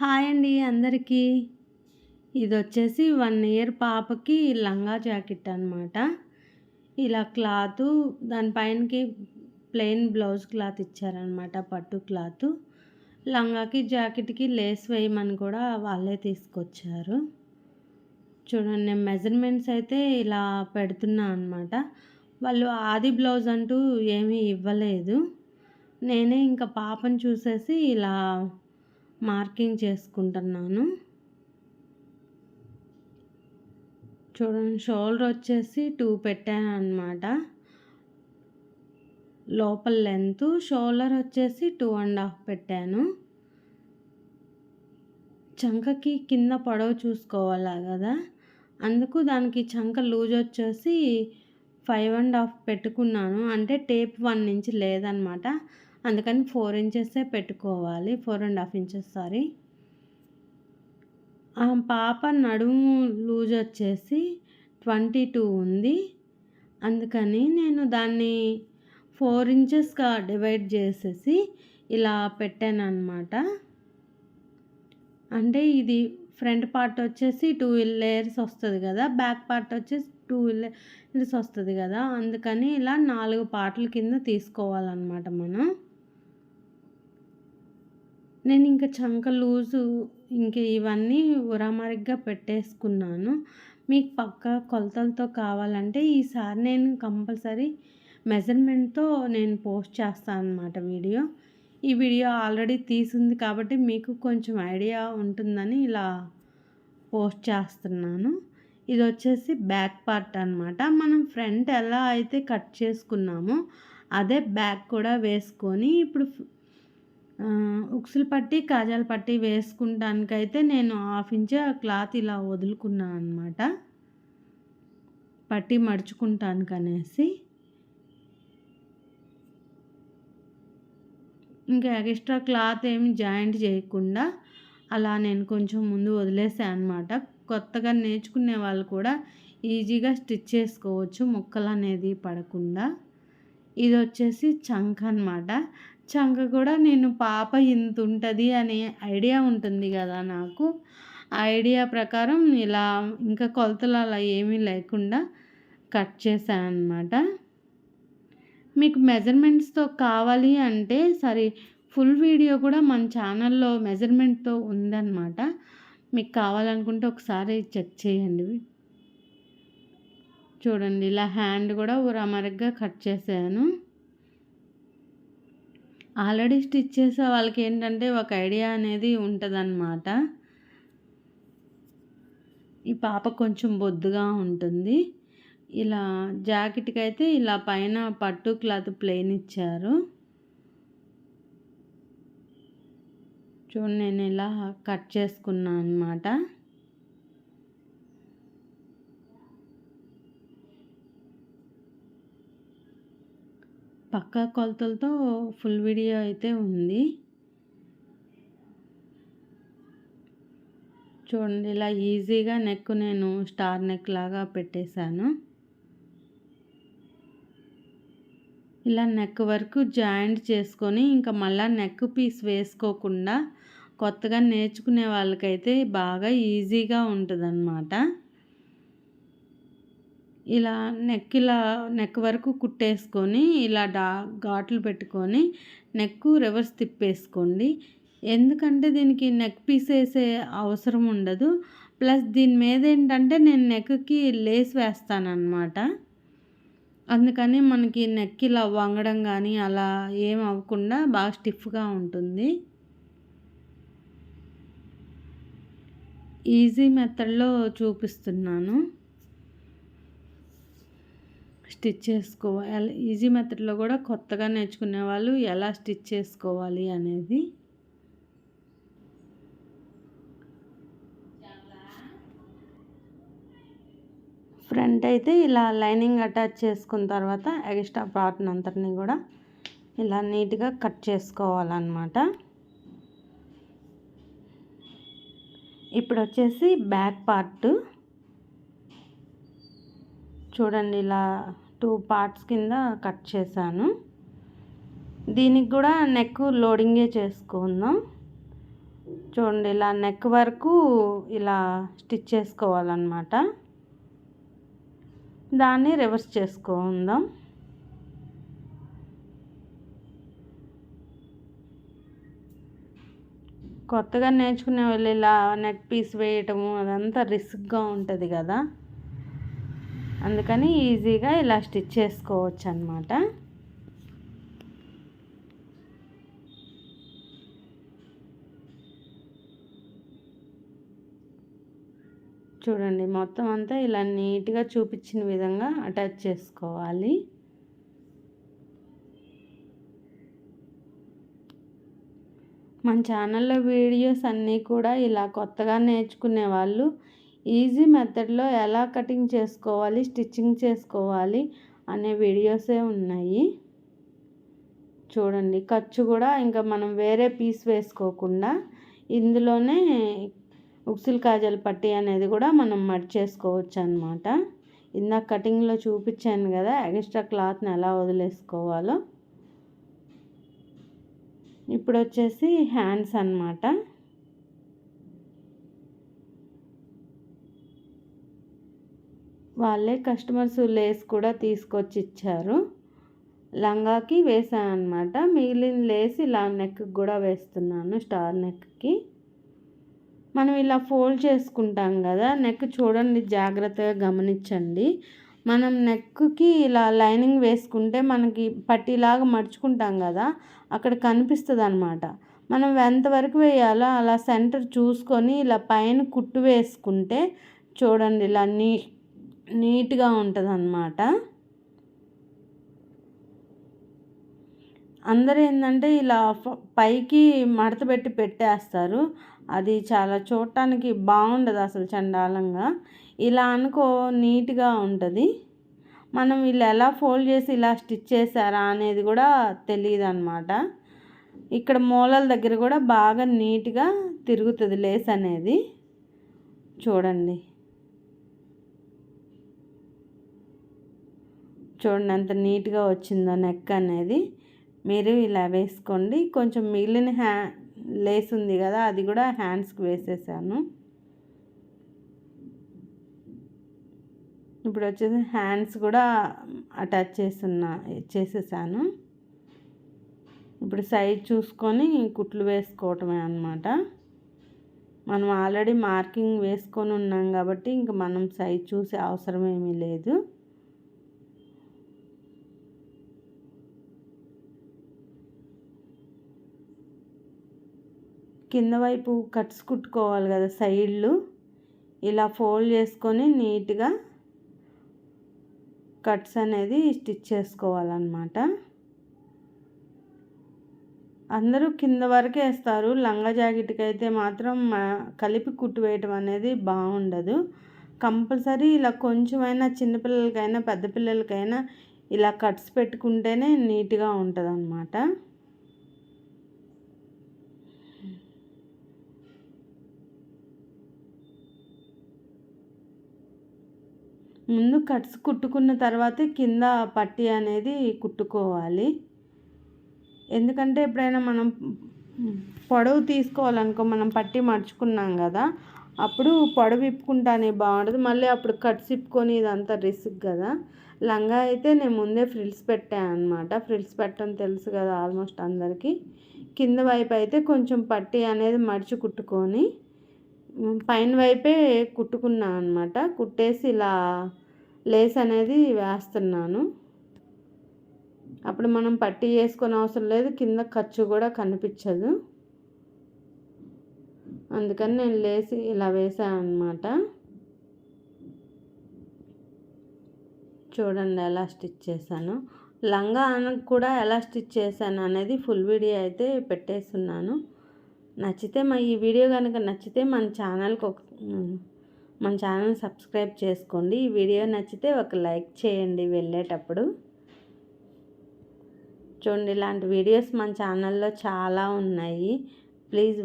Hi అండి అందరికీ. ఇది వచ్చేసి వన్ ఇయర్ పాపకి లంగా జాకెట్ అనమాట ఇలా క్లాత్ దానిపైనకి ప్లెయిన్ బ్లౌజ్ క్లాత్ ఇచ్చారనమాట పట్టు క్లాత్. లంగాకి జాకెట్కి లేస్ వేయమని కూడా వాళ్ళే తీసుకొచ్చారు. చూడండి నేను మెజర్మెంట్స్ అయితే ఇలా పెడుతున్నా అనమాట వాళ్ళు ఆది బ్లౌజ్ అంటూ ఏమీ ఇవ్వలేదు. నేనే ఇంకా పాపను చూసేసి ఇలా మార్కింగ్ చేసుకుంటున్నాను. చూడండి షోల్డర్ వచ్చేసి టూ పెట్టాను అనమాట లోపల లెంత్ షోల్డర్ వచ్చేసి టూ అండ్ హాఫ్ పెట్టాను. చంకకి కింద పొడవు చూసుకోవాలా కదా? అందుకు దానికి చంక లూజ్ వచ్చేసి ఫైవ్ అండ్ హాఫ్ పెట్టుకున్నాను. అంటే టేప్ వన్ నుంచి లేదనమాట అందుకని ఫోర్ ఇంచెసే పెట్టుకోవాలి. Four and half inches sorry. పాప నడుము లూజ్ వచ్చేసి ట్వంటీ టూ ఉంది. అందుకని నేను దాన్ని ఫోర్ ఇంచెస్గా డివైడ్ చేసేసి ఇలా పెట్టాను అనమాట అంటే ఇది ఫ్రంట్ పార్ట్ వచ్చేసి టూ లేయర్స్ వస్తుంది కదా బ్యాక్ పార్ట్ వచ్చేసి టూ లేయర్స్ వస్తుంది కదా అందుకని ఇలా నాలుగు పార్ట్ల కింద తీసుకోవాలన్నమాట మనం. నేను ఇంకా చంక లూజు ఇంక ఇవన్నీ ఉరామరిగ్గా పెట్టేసుకున్నాను. మీకు పక్క కొలతలతో కావాలంటే ఈసారి నేను కంపల్సరీ మెజర్మెంట్తో నేను పోస్ట్ చేస్తాను అనమాట వీడియో. ఈ వీడియో ఆల్రెడీ తీసింది కాబట్టి మీకు కొంచెం ఐడియా ఉంటుందని ఇలా పోస్ట్ చేస్తున్నాను. ఇది వచ్చేసి బ్యాక్ పార్ట్ అనమాట మనం ఫ్రంట్ ఎలా అయితే కట్ చేసుకున్నామో అదే బ్యాక్ కూడా వేసుకొని ఇప్పుడు ఉక్సులు పట్టి కాజాలు పట్టి వేసుకుంటానికైతే నేను హాఫ్ ఇంచ్ క్లాత్ ఇలా వదులుకున్నాను అనమాట పట్టి మడుచుకుంటానికి అనేసి ఇంకా ఎక్స్ట్రా క్లాత్ ఏమి జాయింట్ చేయకుండా అలా నేను కొంచెం ముందు వదిలేసాను అనమాట కొత్తగా నేర్చుకునే వాళ్ళు కూడా ఈజీగా స్టిచ్ చేసుకోవచ్చు ముక్కలు అనేది పడకుండా. ఇది వచ్చేసి చంక్ అనమాట చంక కూడా నేను పాప ఇంత ఉంటుంది అనే ఐడియా ఉంటుంది కదా నాకు. ఆ ఐడియా ప్రకారం ఇలా ఇంకా కొలతలు అలా ఏమీ లేకుండా కట్ చేశాను అనమాట మీకు మెజర్మెంట్స్తో కావాలి అంటే సరే ఫుల్ వీడియో కూడా మన ఛానల్లో మెజర్మెంట్తో ఉందన్నమాట. మీకు కావాలనుకుంటే ఒకసారి చెక్ చేయండి. చూడండి ఇలా హ్యాండ్ కూడా ఉరామరగ్గా కట్ చేశాను. ఆల్రెడీ స్టిచ్ చేసే వాళ్ళకి ఏంటంటే ఒక ఐడియా అనేది ఉంటుందన్నమాట. ఈ పాప కొంచెం బొద్దుగా ఉంటుంది. ఇలా జాకెట్కి అయితే ఇలా పైన పట్టు క్లాత్ ప్లెయిన్ ఇచ్చారు. చూడండి నేను ఇలా కట్ చేసుకున్నాను అనమాట పక్కా కొలతలతో ఫుల్ వీడియో అయితే ఉంది. చూడండి ఇలా ఈజీగా నెక్ నేను స్టార్ నెక్ లాగా పెట్టేశాను. ఇలా నెక్ వరకు జాయింట్ చేసుకొని ఇంకా మళ్ళీ నెక్ పీస్ వేసుకోకుండా కొత్తగా నేర్చుకునే వాళ్ళకైతే బాగా ఈజీగా ఉంటుంది ఇలా నెక్ ఇలా నెక్ వరకు కుట్టేసుకొని ఇలా డా ఘాట్లు పెట్టుకొని నెక్ రివర్స్ తిప్పేసుకోండి. ఎందుకంటే దీనికి నెక్ పీస్ వేసే అవసరం ఉండదు. ప్లస్ దీని మీద ఏంటంటే నేను నెక్కి లేస్ వేస్తానన్నమాట. అందుకని మనకి నెక్ ఇలా వంగడం కానీ అలా ఏం అవ్వకుండా బాగా స్టిఫ్గా ఉంటుంది. ఈజీ మెథడ్లో చూపిస్తున్నాను. స్టిచ్ చేసుకోవాలి. ఈజీ మెథడ్లో కూడా కొత్తగా నేర్చుకునే వాళ్ళు ఎలా స్టిచ్ చేసుకోవాలి అనేది. ఫ్రంట్ అయితే ఇలా లైనింగ్ అటాచ్ చేసుకున్న తర్వాత ఎక్స్ట్రా పార్ట్ని అంతటిని కూడా ఇలా నీట్గా కట్ చేసుకోవాలన్నమాట. ఇప్పుడు వచ్చేసి బ్యాక్ పార్ట్. చూడండి ఇలా టూ పార్ట్స్ కింద కట్ చేశాను. దీనికి కూడా నెక్ లోడింగే చేసుకుందాం. చూడండి ఇలా నెక్ వరకు ఇలా స్టిచ్ చేసుకోవాలన్నమాట. దాన్ని రివర్స్ చేసుకుందాం. కొత్తగా నేర్చుకునే వాళ్ళు ఇలా నెట్ పీస్ వేయటము అదంతా రిస్క్గా ఉంటుంది కదా. అందుకని ఈజీగా ఇలా స్టిచ్ చేసుకోవచ్చు అనమాట చూడండి మొత్తం అంతా ఇలా నీట్గా చూపించిన విధంగా అటాచ్ చేసుకోవాలి. మన ఛానల్లో వీడియోస్ అన్నీ కూడా ఇలా కొత్తగా నేర్చుకునే వాళ్ళు ఈజీ మెథడ్లో ఎలా కటింగ్ చేసుకోవాలి స్టిచ్చింగ్ చేసుకోవాలి అనే వీడియోసే ఉన్నాయి. చూడండి ఖర్చు కూడా ఇంకా మనం వేరే పీస్ వేసుకోకుండా ఇందులోనే ఉక్సిల్ కాజల్ పట్టి అనేది కూడా మనం మడ్ చేసుకోవచ్చు అనమాట ఇందాక కటింగ్లో చూపించాను కదా ఎక్స్ట్రా క్లాత్ని ఎలా వదిలేసుకోవాలో. ఇప్పుడు వచ్చేసి హ్యాండ్స్ అనమాట వాళ్ళే కస్టమర్స్ లేస్ కూడా తీసుకొచ్చి ఇచ్చారు లంగాకి వేసాను అనమాట మిగిలిన లేస్ ఇలా నెక్కి కూడా వేస్తున్నాను స్టార్ నెక్కి. మనం ఇలా ఫోల్డ్ చేసుకుంటాం కదా నెక్ చూడండి జాగ్రత్తగా గమనించండి. మనం నెక్కి ఇలా లైనింగ్ వేసుకుంటే మనకి పట్టీలాగా మడుచుకుంటాం కదా అక్కడ కనిపిస్తుంది అనమాట మనం ఎంతవరకు వేయాలో అలా సెంటర్ చూసుకొని ఇలా పైన కుట్టు వేసుకుంటే చూడండి ఇలా నీ నీట్గా ఉంటుంది అన్నమాట అందరూ ఏంటంటే ఇలా పైకి మడత పెట్టి పెట్టేస్తారు. అది చాలా చూడటానికి బాగుండదు అసలు చండాలంగా. ఇలా అనుకో నీట్గా ఉంటుంది. మనం వీళ్ళు ఎలా ఫోల్డ్ చేసి ఇలా స్టిచ్ చేశారా అనేది కూడా తెలియదు అనమాట ఇక్కడ మూలల దగ్గర కూడా బాగా నీట్గా తిరుగుతుంది లేస్ అనేది. చూడండి. చూడండి ఎంత నీట్గా వచ్చిందో నెక్ అనేది. మీరు ఇలా వేసుకోండి. కొంచెం మిగిలిన హ్యా లేస్ ఉంది కదా అది కూడా హ్యాండ్స్కి వేసేసాను. ఇప్పుడు వచ్చేసి హ్యాండ్స్ కూడా అటాచ్ చేస్తున్నా చేసేసాను. ఇప్పుడు సైజ్ చూసుకొని కుట్లు వేసుకోవటమే అనమాట మనం ఆల్రెడీ మార్కింగ్ వేసుకొని ఉన్నాం కాబట్టి ఇంక మనం సైజ్ చూసే అవసరం ఏమీ లేదు. కింద వైపు కట్స్ కుట్టుకోవాలి కదా సైడ్లు. ఇలా ఫోల్డ్ చేసుకొని నీట్గా కట్స్ అనేది స్టిచ్ చేసుకోవాలన్నమాట. అందరూ కింద వరకే వేస్తారు. లంగా జాకెట్కి అయితే మాత్రం కలిపి కుట్టు వేయటం అనేది బాగుండదు. కంపల్సరీ ఇలా కొంచెమైనా చిన్నపిల్లలకైనా పెద్ద పిల్లలకైనా ఇలా కట్స్ పెట్టుకుంటేనే నీట్గా ఉంటుంది అన్నమాట ముందు కట్స్ కుట్టుకున్న తర్వాతే కింద పట్టి అనేది కుట్టుకోవాలి. ఎందుకంటే ఎప్పుడైనా మనం పొడవు తీసుకోవాలనుకో మనం పట్టి మర్చుకున్నాం కదా అప్పుడు పొడవు ఇప్పుకుంటానే బాగుంటుంది మళ్ళీ అప్పుడు కట్స్ ఇప్పుకొని ఇదంతా రిస్క్ కదా. లంగా అయితే నేను ముందే ఫ్రిల్స్ పెట్టాను అనమాట ఫ్రిల్స్ పెట్టడం తెలుసు కదా ఆల్మోస్ట్ అందరికీ. కింద వైపు అయితే కొంచెం పట్టి అనేది మడిచి కుట్టుకొని పైన వైపే కుట్టుకున్నాను అనమాట కుట్టేసి ఇలా లేస్ అనేది వేస్తున్నాను. అప్పుడు మనం పట్టి వేసుకొని అవసరం లేదు కింద ఖర్చు కూడా కనిపించదు. అందుకని నేను లేసి ఇలా వేసాను అనమాట చూడండి ఎలా స్టిచ్ చేశాను. లంగా కూడా ఎలా స్టిచ్ చేశాను అనేది ఫుల్ వీడియో అయితే పెట్టేస్తున్నాను. నచ్చితే మా ఈ వీడియో కనుక నచ్చితే మన ఛానల్కి ఒక మన ఛానల్ సబ్స్క్రైబ్ చేసుకోండి. ఈ వీడియో నచ్చితే ఒక లైక్ చేయండి వెళ్ళేటప్పుడు. చూడండి ఇలాంటి వీడియోస్ మన ఛానల్లో చాలా ఉన్నాయి. ప్లీజ్